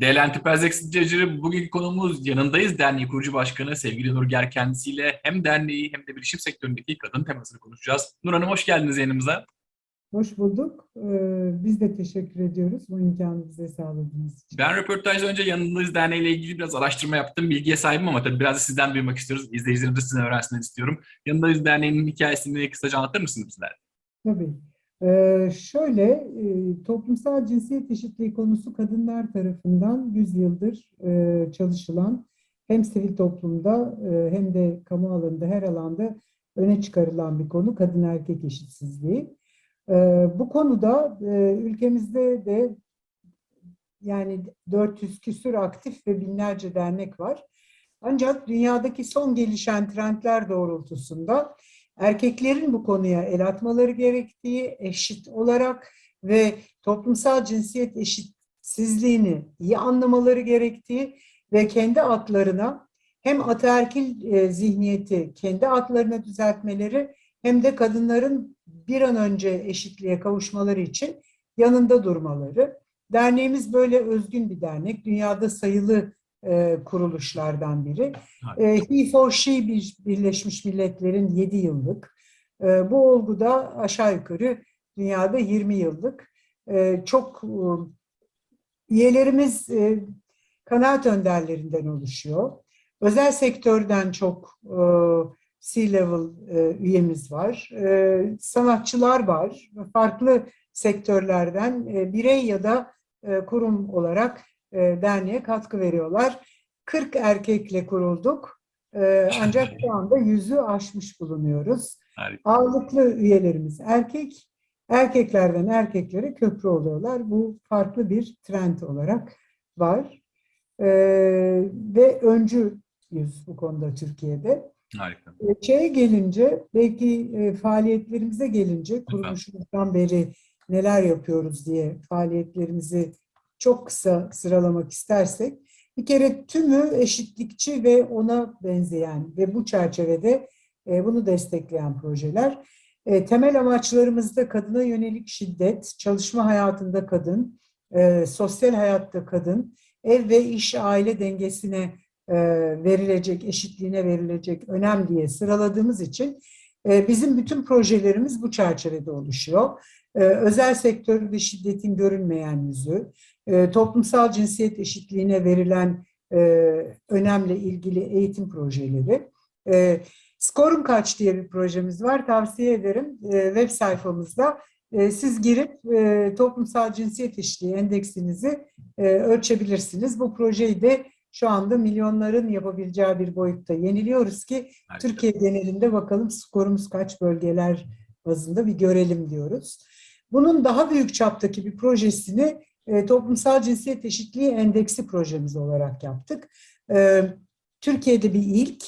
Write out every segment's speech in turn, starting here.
Değerli Enterprise Executive, bugünkü konumuz Yanındayız Derneği kurucu başkanı sevgili Nur Ger kendisiyle hem derneği hem de bilişim sektöründeki kadın temasını konuşacağız. Nur Hanım hoş geldiniz yayınımıza. Hoş bulduk. Ee, Biz de teşekkür ediyoruz bu imkanı bize sağladığınız için. Ben röportajdan önce Yanındayız Derneği ile ilgili biraz araştırma yaptım. Bilgiye sahibim ama tabii biraz da sizden duymak istiyoruz. İzleyicilerimiz de sizden öğrensinler istiyorum. Yanındayız Derneği'nin hikayesini kısaca anlatır mısınız bizlere? Tabii. Ee, şöyle, e, toplumsal cinsiyet eşitliği konusu kadınlar tarafından 100 yıldır e, çalışılan hem sivil toplumda e, hem de kamu alanında her alanda öne çıkarılan bir konu kadın erkek eşitsizliği. E, bu konuda e, ülkemizde de yani 400 küsur aktif ve binlerce dernek var. Ancak dünyadaki son gelişen trendler doğrultusunda erkeklerin bu konuya el atmaları gerektiği eşit olarak ve toplumsal cinsiyet eşitsizliğini iyi anlamaları gerektiği ve kendi atlarına hem ataerkil e, zihniyeti kendi atlarına düzeltmeleri hem de kadınların bir an önce eşitliğe kavuşmaları için yanında durmaları. Derneğimiz böyle özgün bir dernek. Dünyada sayılı e, kuruluşlardan biri. E, He for She bir Birleşmiş Milletler'in 7 yıllık. E, bu olgu da aşağı yukarı dünyada 20 yıllık. E, çok e, üyelerimiz e, kanaat önderlerinden oluşuyor. Özel sektörden çok e, C-level e, üyemiz var. E, sanatçılar var. Farklı sektörlerden e, birey ya da e, kurum olarak derneğe katkı veriyorlar. 40 erkekle kurulduk. E, ancak şu anda yüzü aşmış bulunuyoruz. Harika. Ağırlıklı üyelerimiz erkek. Erkeklerden erkeklere köprü oluyorlar. Bu farklı bir trend olarak var. E, ve öncüyüz bu konuda Türkiye'de. Harika. E, Şeye gelince, belki e, faaliyetlerimize gelince, kuruluşumuzdan beri neler yapıyoruz diye faaliyetlerimizi çok kısa sıralamak istersek, bir kere tümü eşitlikçi ve ona benzeyen ve bu çerçevede e, bunu destekleyen projeler. E, temel amaçlarımızda kadına yönelik şiddet, çalışma hayatında kadın, e, sosyal hayatta kadın, ev ve iş aile dengesine verilecek, eşitliğine verilecek önem diye sıraladığımız için bizim bütün projelerimiz bu çerçevede oluşuyor. Özel sektörde şiddetin görünmeyen yüzü, e, toplumsal cinsiyet eşitliğine verilen e, önemle ilgili eğitim projeleri. E, Skorum Kaç diye bir projemiz var. Tavsiye ederim e, web sayfamızda. E, siz girip e, toplumsal cinsiyet eşitliği endeksinizi e, ölçebilirsiniz. Bu projeyi de şu anda milyonların yapabileceği bir boyutta yeniliyoruz ki Harika. Türkiye genelinde bakalım skorumuz kaç bölgeler bazında bir görelim diyoruz. Bunun daha büyük çaptaki bir projesini e, Toplumsal Cinsiyet Eşitliği Endeksi projemiz olarak yaptık. E, Türkiye'de bir ilk.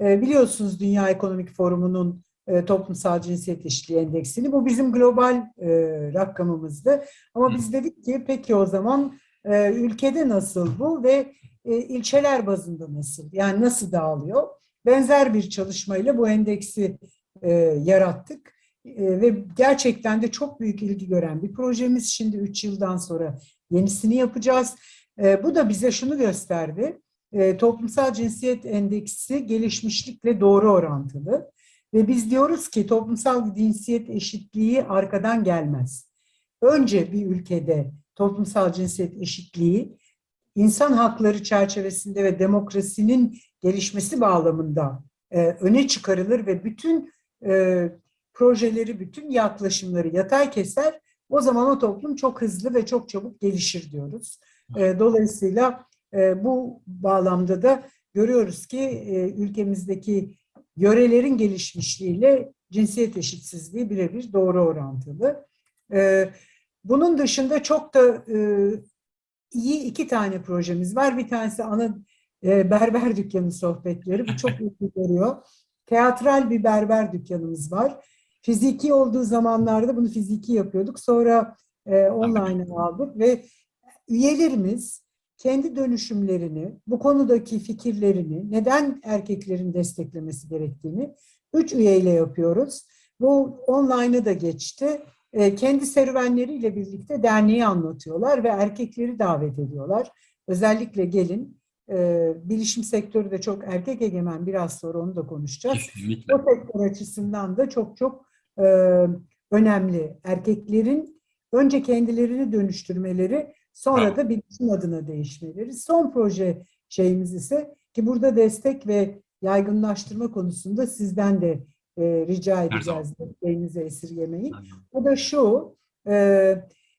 E, biliyorsunuz Dünya Ekonomik Forumu'nun e, Toplumsal Cinsiyet Eşitliği Endeksini. Bu bizim global e, rakamımızdı. Ama Hı. biz dedik ki peki o zaman e, ülkede nasıl bu ve e, ilçeler bazında nasıl? Yani nasıl dağılıyor? Benzer bir çalışmayla bu endeksi e, yarattık. E, ve gerçekten de çok büyük ilgi gören bir projemiz. Şimdi 3 yıldan sonra yenisini yapacağız. E, bu da bize şunu gösterdi. E, toplumsal cinsiyet endeksi gelişmişlikle doğru orantılı. Ve biz diyoruz ki toplumsal cinsiyet eşitliği arkadan gelmez. Önce bir ülkede toplumsal cinsiyet eşitliği insan hakları çerçevesinde ve demokrasinin gelişmesi bağlamında e, öne çıkarılır ve bütün e, projeleri, bütün yaklaşımları yatay keser. O zaman o toplum çok hızlı ve çok çabuk gelişir diyoruz. E, dolayısıyla e, bu bağlamda da görüyoruz ki e, ülkemizdeki yörelerin gelişmişliğiyle cinsiyet eşitsizliği birebir doğru orantılı. E, bunun dışında çok da e, iyi iki tane projemiz var. Bir tanesi ana e, berber dükkanı sohbetleri. Bu çok ilgi görüyor. Teatral bir berber dükkanımız var. Fiziki olduğu zamanlarda bunu fiziki yapıyorduk. Sonra e, online'a aldık ve üyelerimiz kendi dönüşümlerini, bu konudaki fikirlerini, neden erkeklerin desteklemesi gerektiğini üç üyeyle yapıyoruz. Bu online'ı da geçti. E, kendi serüvenleriyle birlikte derneği anlatıyorlar ve erkekleri davet ediyorlar. özellikle gelin, e, bilişim sektörü de çok erkek egemen biraz sonra onu da konuşacağız. Kesinlikle. O sektör açısından da çok çok e, önemli. Erkeklerin önce kendilerini dönüştürmeleri, sonra da bilişim adına değişmeleri. Son proje şeyimiz ise ki burada destek ve yaygınlaştırma konusunda sizden de e, rica edeceğiz. Desteğinizi esirgemeyin. O da şu, e,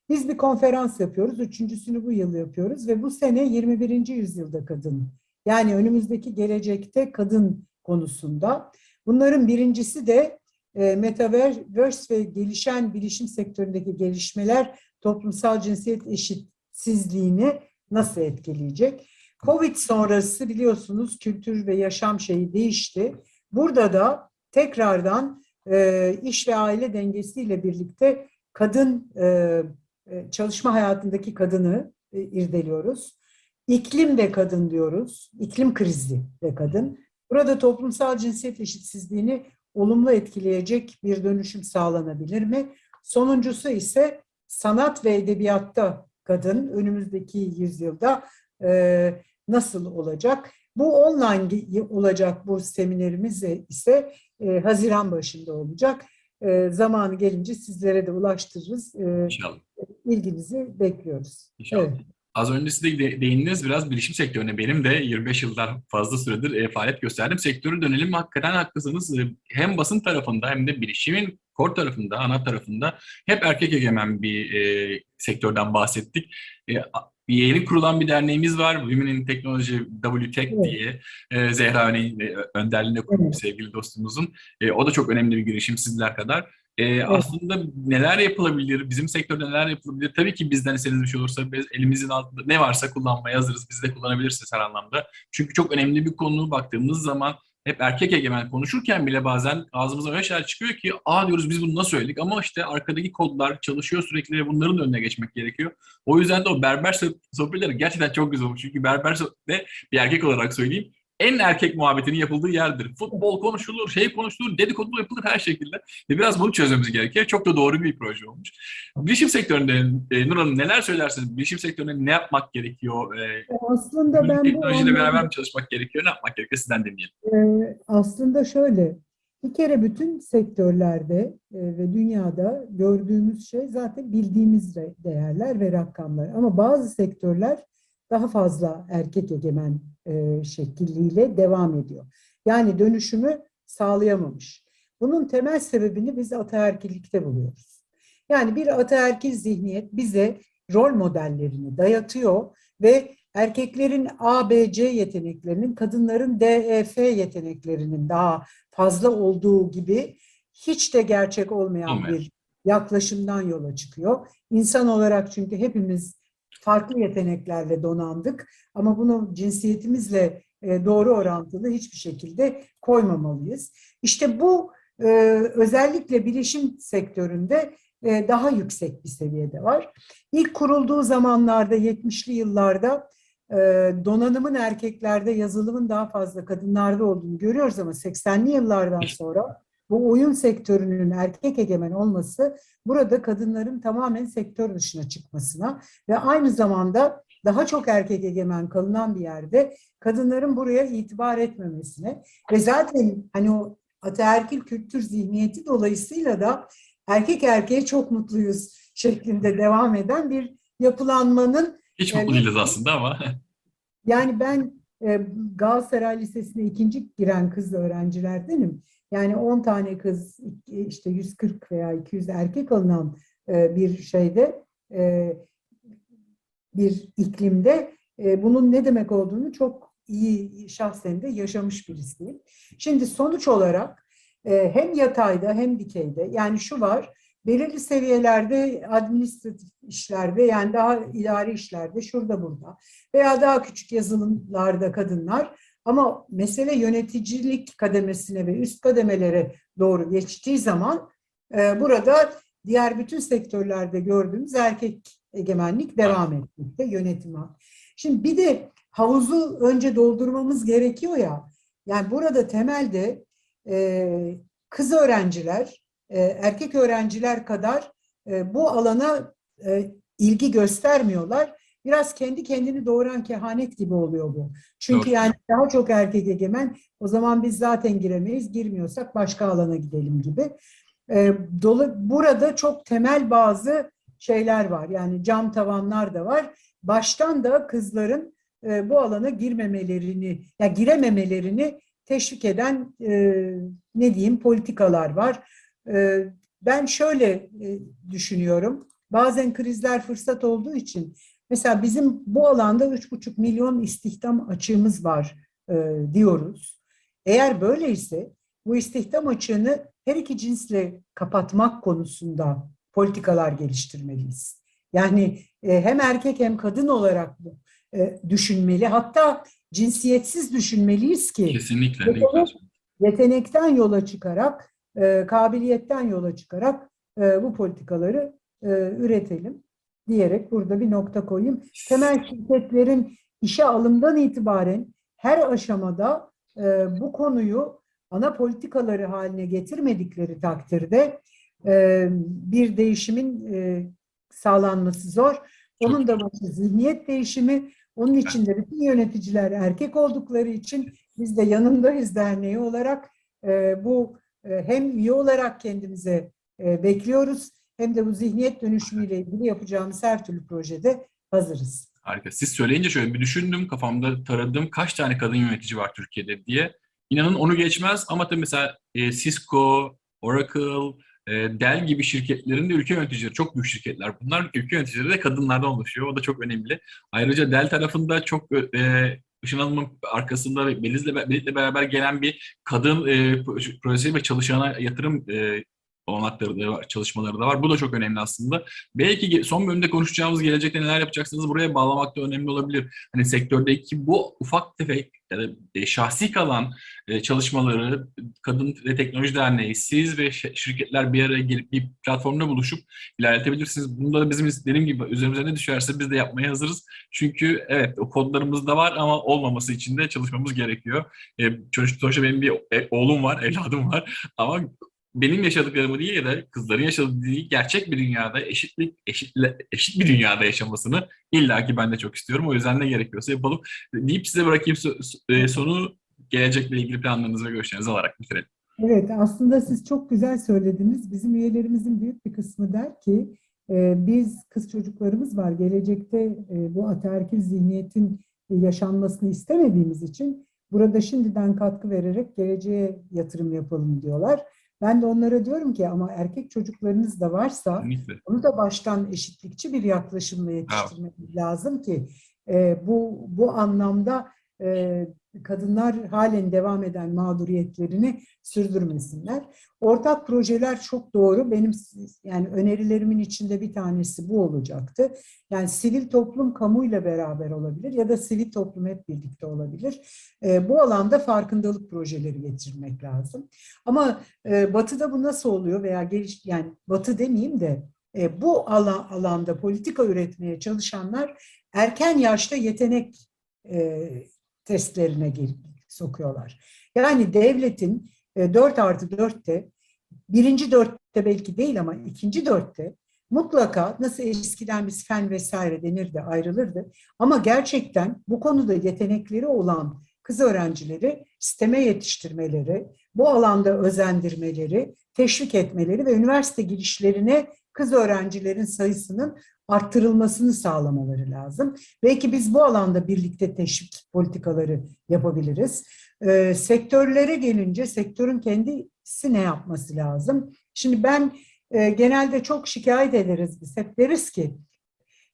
biz bir konferans yapıyoruz. Üçüncüsünü bu yıl yapıyoruz ve bu sene 21. yüzyılda kadın. Yani önümüzdeki gelecekte kadın konusunda. Bunların birincisi de Metaverse ve gelişen bilişim sektöründeki gelişmeler toplumsal cinsiyet eşitsizliğini nasıl etkileyecek? Covid sonrası biliyorsunuz kültür ve yaşam şeyi değişti. Burada da tekrardan e, iş ve aile dengesiyle birlikte kadın e, e, çalışma hayatındaki kadını e, irdeliyoruz. İklim de kadın diyoruz. İklim krizi de kadın. Burada toplumsal cinsiyet eşitsizliğini olumlu etkileyecek bir dönüşüm sağlanabilir mi? Sonuncusu ise sanat ve edebiyatta kadın önümüzdeki yüzyılda e, nasıl olacak? Bu online olacak bu seminerimiz ise e, Haziran başında olacak. E, zamanı gelince sizlere de ulaştırırız. E, İnşallah. ilginizi bekliyoruz. İnşallah. Evet. Az önce siz de de- değindiniz biraz bilişim sektörüne. Benim de 25 yıldan fazla süredir e, faaliyet gösterdim. Sektörü dönelim hakikaten haklısınız. E, Hem basın tarafında hem de bilişimin core tarafında, ana tarafında hep erkek egemen bir e, sektörden bahsettik. E, a- yeni kurulan bir derneğimiz var. Women in Technology WTech Evet. diye. E, Zehra Öney'in e, önderliğinde kurulmuş sevgili dostumuzun. E, o da çok önemli bir girişim sizler kadar. Ee, Aslında neler yapılabilir, bizim sektörde neler yapılabilir? Tabii ki bizden istediğiniz bir şey olursa biz elimizin altında ne varsa kullanmaya hazırız. Biz de kullanabilirsiniz her anlamda. Çünkü çok önemli bir konu baktığımız zaman hep erkek egemen konuşurken bile bazen ağzımıza öyle şeyler çıkıyor ki aa diyoruz biz bunu nasıl söyledik ama işte arkadaki kodlar çalışıyor sürekli ve bunların önüne geçmek gerekiyor. O yüzden de o berber soh- sohbetleri gerçekten çok güzel olmuş. Çünkü berber sohbette bir erkek olarak söyleyeyim en erkek muhabbetinin yapıldığı yerdir. Futbol konuşulur, şey konuşulur, dedikodu yapılır her şekilde. Ve biraz bunu çözmemiz gerekiyor. Çok da doğru bir proje olmuş. Bilişim sektöründe e, Nur Hanım neler söylersiniz? Bilişim sektöründe ne yapmak gerekiyor? E, Aslında ben bu teknolojiyle anlamda- beraber mi çalışmak gerekiyor? Ne yapmak gerekiyor? Sizden dinleyelim. Ee, aslında şöyle, bir kere bütün sektörlerde e, ve dünyada gördüğümüz şey zaten bildiğimiz değerler ve rakamlar. Ama bazı sektörler daha fazla erkek egemen e, şekliyle devam ediyor. Yani dönüşümü sağlayamamış. Bunun temel sebebini biz ataerkillikte buluyoruz. Yani bir ataerkil zihniyet bize rol modellerini dayatıyor ve erkeklerin A, B, C yeteneklerinin, kadınların D, E, F yeteneklerinin daha fazla olduğu gibi hiç de gerçek olmayan Olmayan. bir yaklaşımdan yola çıkıyor. İnsan olarak çünkü hepimiz farklı yeteneklerle donandık ama bunu cinsiyetimizle e, doğru orantılı hiçbir şekilde koymamalıyız. İşte bu e, özellikle bilişim sektöründe e, daha yüksek bir seviyede var. İlk kurulduğu zamanlarda 70'li yıllarda donanımın erkeklerde, yazılımın daha fazla kadınlarda olduğunu görüyoruz ama 80'li yıllardan sonra bu oyun sektörünün erkek egemen olması burada kadınların tamamen sektör dışına çıkmasına ve aynı zamanda daha çok erkek egemen kalınan bir yerde kadınların buraya itibar etmemesine ve zaten hani o ataerkil kültür zihniyeti dolayısıyla da erkek erkeğe çok mutluyuz şeklinde devam eden bir yapılanmanın Hiç mutlu değiliz aslında ama. yani ben Galatasaray Lisesi'ne ikinci giren kız öğrencilerdenim. Yani 10 tane kız işte 140 veya 200 erkek alınan e, bir şeyde e, bir iklimde e, bunun ne demek olduğunu çok iyi şahsen de yaşamış birisiyim. Şimdi sonuç olarak hem yatayda hem dikeyde yani şu var belirli seviyelerde administratif işlerde yani daha idari işlerde şurada burada veya daha küçük yazılımlarda kadınlar ama mesele yöneticilik kademesine ve üst kademelere doğru geçtiği zaman e, burada diğer bütün sektörlerde gördüğümüz erkek egemenlik devam etmekte yönetim. Şimdi bir de havuzu önce doldurmamız gerekiyor ya. Yani burada temelde e, kız öğrenciler, erkek öğrenciler kadar e, bu alana e, ilgi göstermiyorlar biraz kendi kendini doğuran kehanet gibi oluyor bu. Çünkü Doğru. yani daha çok erkek egemen o zaman biz zaten giremeyiz. Girmiyorsak başka alana gidelim gibi. Dolu, burada çok temel bazı şeyler var. Yani cam tavanlar da var. Baştan da kızların e, bu alana girmemelerini, ya girememelerini teşvik eden e, ne diyeyim politikalar var. E, ben şöyle e, düşünüyorum. Bazen krizler fırsat olduğu için mesela bizim bu alanda 3,5 milyon istihdam açığımız var e, diyoruz. Eğer böyleyse bu istihdam açığını her iki cinsle kapatmak konusunda politikalar geliştirmeliyiz. Yani e, hem erkek hem kadın olarak bu düşünmeli. Hatta cinsiyetsiz düşünmeliyiz ki Kesinlikle. Ne Yetenek- yetenekten yola çıkarak, e, kabiliyetten yola çıkarak e, bu politikaları e, üretelim diyerek burada bir nokta koyayım. Temel şirketlerin işe alımdan itibaren her aşamada e, bu konuyu ana politikaları haline getirmedikleri takdirde e, bir değişimin e, sağlanması zor. Onun da başı zihniyet değişimi. Onun için de bütün yöneticiler erkek oldukları için biz de yanındayız derneği olarak e, bu hem üye olarak kendimize e, bekliyoruz hem de bu zihniyet dönüşümüyle ilgili yapacağımız her türlü projede hazırız. Harika. Siz söyleyince şöyle bir düşündüm, kafamda taradım kaç tane kadın yönetici var Türkiye'de diye. İnanın onu geçmez ama tabii mesela e, Cisco, Oracle, e, Dell gibi şirketlerin de ülke yöneticileri çok büyük şirketler. Bunlar ülke yöneticileri de kadınlardan oluşuyor. O da çok önemli. Ayrıca Dell tarafında çok Işın Hanım'ın arkasında ve Beliz'le, Beliz'le beraber gelen bir kadın e, projesi ve çalışana yatırım e, olanakları da var, çalışmaları da var. Bu da çok önemli aslında. Belki son bölümde konuşacağımız gelecekte neler yapacaksınız buraya bağlamak da önemli olabilir. Hani sektördeki bu ufak tefek ya da e, şahsi kalan e, çalışmaları Kadın ve Teknoloji Derneği, siz ve şi- şirketler bir araya gelip bir platformda buluşup ilerletebilirsiniz. Bunda da bizim dediğim gibi üzerimize ne düşerse biz de yapmaya hazırız. Çünkü evet o kodlarımız da var ama olmaması için de çalışmamız gerekiyor. E, sonuçta benim bir e, oğlum var, evladım var ama benim yaşadıklarımı değil ya da kızların yaşadığı değil, gerçek bir dünyada eşitlik eşitle, eşit bir dünyada yaşamasını illaki ben de çok istiyorum. O yüzden ne gerekiyorsa yapalım. Deyip size bırakayım e, sonu gelecekle ilgili planlarınızı ve görüşlerinizi alarak bitirelim. Evet, aslında siz çok güzel söylediniz. Bizim üyelerimizin büyük bir kısmı der ki e, biz kız çocuklarımız var. Gelecekte e, bu ataerkil zihniyetin yaşanmasını istemediğimiz için burada şimdiden katkı vererek geleceğe yatırım yapalım diyorlar. Ben de onlara diyorum ki ama erkek çocuklarınız da varsa Kesinlikle. onu da baştan eşitlikçi bir yaklaşımla yetiştirmemiz lazım ki e, bu bu anlamda e, kadınlar halen devam eden mağduriyetlerini sürdürmesinler. Ortak projeler çok doğru. Benim yani önerilerimin içinde bir tanesi bu olacaktı. Yani sivil toplum kamuyla beraber olabilir ya da sivil toplum hep birlikte olabilir. E, bu alanda farkındalık projeleri getirmek lazım. Ama e, Batı'da bu nasıl oluyor veya geliş yani Batı demeyeyim de e, bu ala- alanda politika üretmeye çalışanlar erken yaşta yetenek e, testlerine girip sokuyorlar. Yani devletin e, 4 artı 4'te birinci dörtte belki değil ama ikinci dörtte mutlaka nasıl eskiden biz fen vesaire denirdi ayrılırdı ama gerçekten bu konuda yetenekleri olan kız öğrencileri sisteme yetiştirmeleri, bu alanda özendirmeleri, teşvik etmeleri ve üniversite girişlerine kız öğrencilerin sayısının arttırılmasını sağlamaları lazım. Belki biz bu alanda birlikte teşvik politikaları yapabiliriz. Ee, sektörlere gelince sektörün kendisi ne yapması lazım? Şimdi ben e, genelde çok şikayet ederiz biz. Hep deriz ki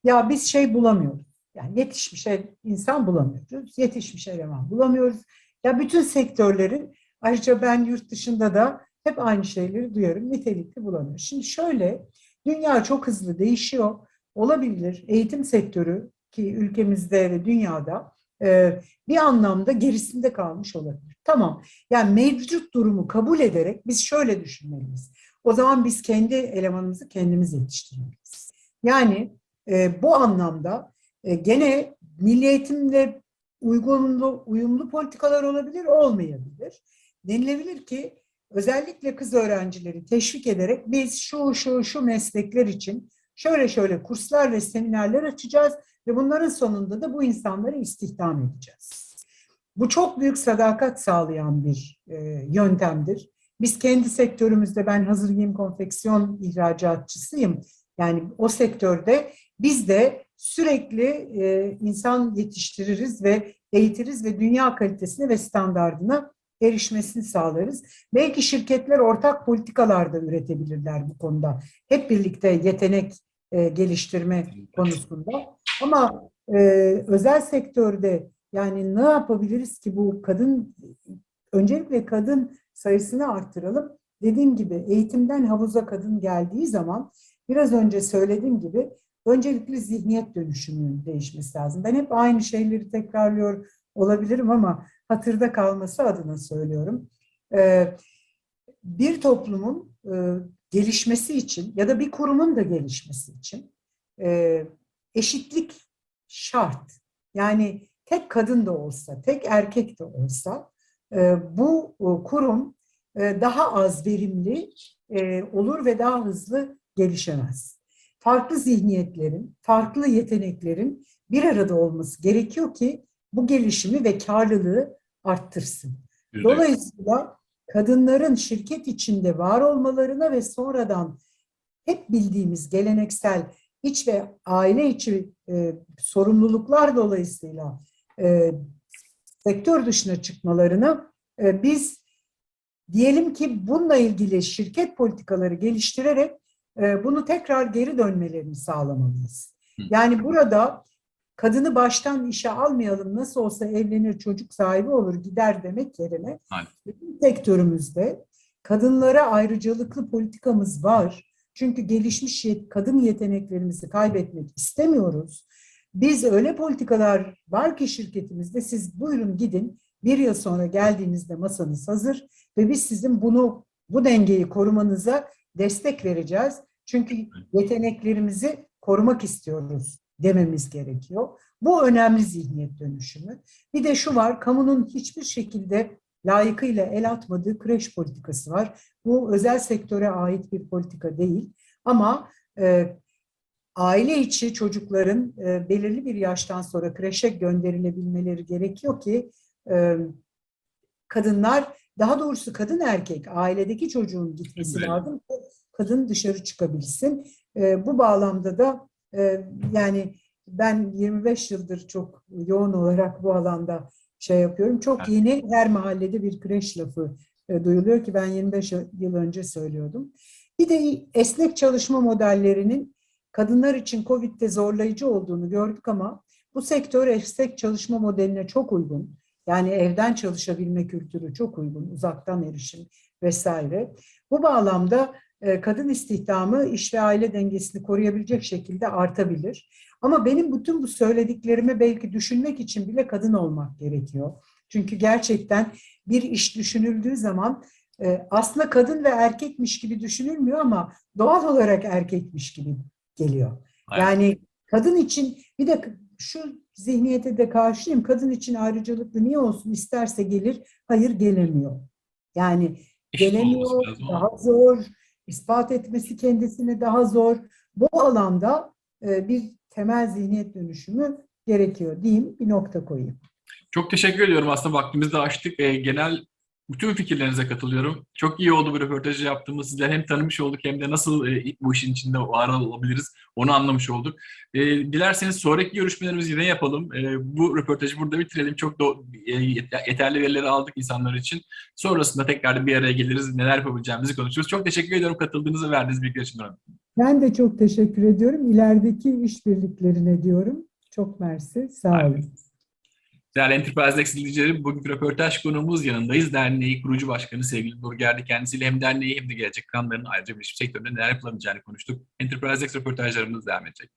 ya biz şey bulamıyoruz. Yani yetişmiş e- insan bulamıyoruz. Yetişmiş eleman bulamıyoruz. Ya bütün sektörlerin ayrıca ben yurt dışında da hep aynı şeyleri duyarım. Nitelikli bulamıyoruz. Şimdi şöyle dünya çok hızlı değişiyor. Olabilir eğitim sektörü ki ülkemizde ve dünyada e, bir anlamda gerisinde kalmış olabilir. Tamam. Yani mevcut durumu kabul ederek biz şöyle düşünmeliyiz. O zaman biz kendi elemanımızı kendimiz yetiştirmeliyiz. Yani e, bu anlamda e, gene milli eğitimle uygunlu, uyumlu politikalar olabilir, olmayabilir. Denilebilir ki özellikle kız öğrencileri teşvik ederek biz şu şu şu meslekler için şöyle şöyle kurslar ve seminerler açacağız ve bunların sonunda da bu insanları istihdam edeceğiz. Bu çok büyük sadakat sağlayan bir e, yöntemdir. Biz kendi sektörümüzde ben hazır giyim konfeksiyon ihracatçısıyım. Yani o sektörde biz de sürekli e, insan yetiştiririz ve eğitiriz ve dünya kalitesine ve standardına erişmesini sağlarız. Belki şirketler ortak politikalarda üretebilirler bu konuda. Hep birlikte yetenek e, geliştirme konusunda. Ama e, özel sektörde yani ne yapabiliriz ki bu kadın öncelikle kadın sayısını arttıralım. Dediğim gibi eğitimden havuza kadın geldiği zaman biraz önce söylediğim gibi öncelikle zihniyet dönüşümünün değişmesi lazım. Ben hep aynı şeyleri tekrarlıyor olabilirim ama hatırda kalması adına söylüyorum. Ee, bir toplumun e, gelişmesi için ya da bir kurumun da gelişmesi için e, eşitlik şart. Yani tek kadın da olsa, tek erkek de olsa e, bu e, kurum e, daha az verimli e, olur ve daha hızlı gelişemez. Farklı zihniyetlerin, farklı yeteneklerin bir arada olması gerekiyor ki bu gelişimi ve karlılığı arttırsın. Dolayısıyla kadınların şirket içinde var olmalarına ve sonradan hep bildiğimiz geleneksel iç ve aile içi e, sorumluluklar dolayısıyla e, sektör dışına çıkmalarına e, biz diyelim ki bununla ilgili şirket politikaları geliştirerek e, bunu tekrar geri dönmelerini sağlamalıyız. Yani burada kadını baştan işe almayalım nasıl olsa evlenir çocuk sahibi olur gider demek yerine bizim sektörümüzde kadınlara ayrıcalıklı politikamız var. Çünkü gelişmiş yet- kadın yeteneklerimizi kaybetmek istemiyoruz. Biz öyle politikalar var ki şirketimizde siz buyurun gidin bir yıl sonra geldiğinizde masanız hazır ve biz sizin bunu bu dengeyi korumanıza destek vereceğiz. Çünkü yeteneklerimizi korumak istiyoruz dememiz gerekiyor. Bu önemli zihniyet dönüşümü. Bir de şu var, kamunun hiçbir şekilde layıkıyla el atmadığı kreş politikası var. Bu özel sektöre ait bir politika değil. Ama e, aile içi çocukların e, belirli bir yaştan sonra kreşe gönderilebilmeleri gerekiyor ki e, kadınlar, daha doğrusu kadın erkek ailedeki çocuğun gitmesi Evet. lazım. Kadın dışarı çıkabilsin. E, bu bağlamda da yani ben 25 yıldır çok yoğun olarak bu alanda şey yapıyorum. Çok yeni her mahallede bir kreş lafı duyuluyor ki ben 25 yıl önce söylüyordum. Bir de esnek çalışma modellerinin kadınlar için Covid'de zorlayıcı olduğunu gördük ama bu sektör esnek çalışma modeline çok uygun. Yani evden çalışabilme kültürü çok uygun, uzaktan erişim vesaire. Bu bağlamda kadın istihdamı iş ve aile dengesini koruyabilecek şekilde artabilir. Ama benim bütün bu söylediklerimi belki düşünmek için bile kadın olmak gerekiyor. Çünkü gerçekten bir iş düşünüldüğü zaman e, aslında kadın ve erkekmiş gibi düşünülmüyor ama doğal olarak erkekmiş gibi geliyor. Aynen. Yani kadın için bir de şu zihniyete de karşıyım. Kadın için ayrıcalıklı niye olsun? İsterse gelir, hayır gelemiyor. Yani gelemiyor, daha zor, ispat etmesi kendisine daha zor. Bu alanda e, bir temel zihniyet dönüşümü gerekiyor diyeyim, bir nokta koyayım. Çok teşekkür ediyorum. Aslında vaktimizi de açtık. Ee, genel bütün fikirlerinize katılıyorum. Çok iyi oldu bu röportajı yaptığımız. Sizleri hem tanımış olduk hem de nasıl e, bu işin içinde var olabiliriz onu anlamış olduk. E, dilerseniz sonraki görüşmelerimizi yine yapalım. E, bu röportajı burada bitirelim. Çok da e, yet- yeterli verileri aldık insanlar için. Sonrasında tekrar bir araya geliriz. Neler yapabileceğimizi konuşuruz. Çok teşekkür ediyorum katıldığınız ve verdiğiniz bilgiler için. Ben de çok teşekkür ediyorum. İlerideki işbirliklerine diyorum. Çok mersi. Sağ Aynen. Değerli Enterprise Lex izleyicileri, bugünkü röportaj konuğumuz yanındayız. Derneği kurucu başkanı sevgili Nur Gerdi. Kendisiyle hem derneği hem de gelecek planlarının ayrıca bilişim sektöründe neler yapılabileceğini konuştuk. Enterprise Lex röportajlarımız devam edecek.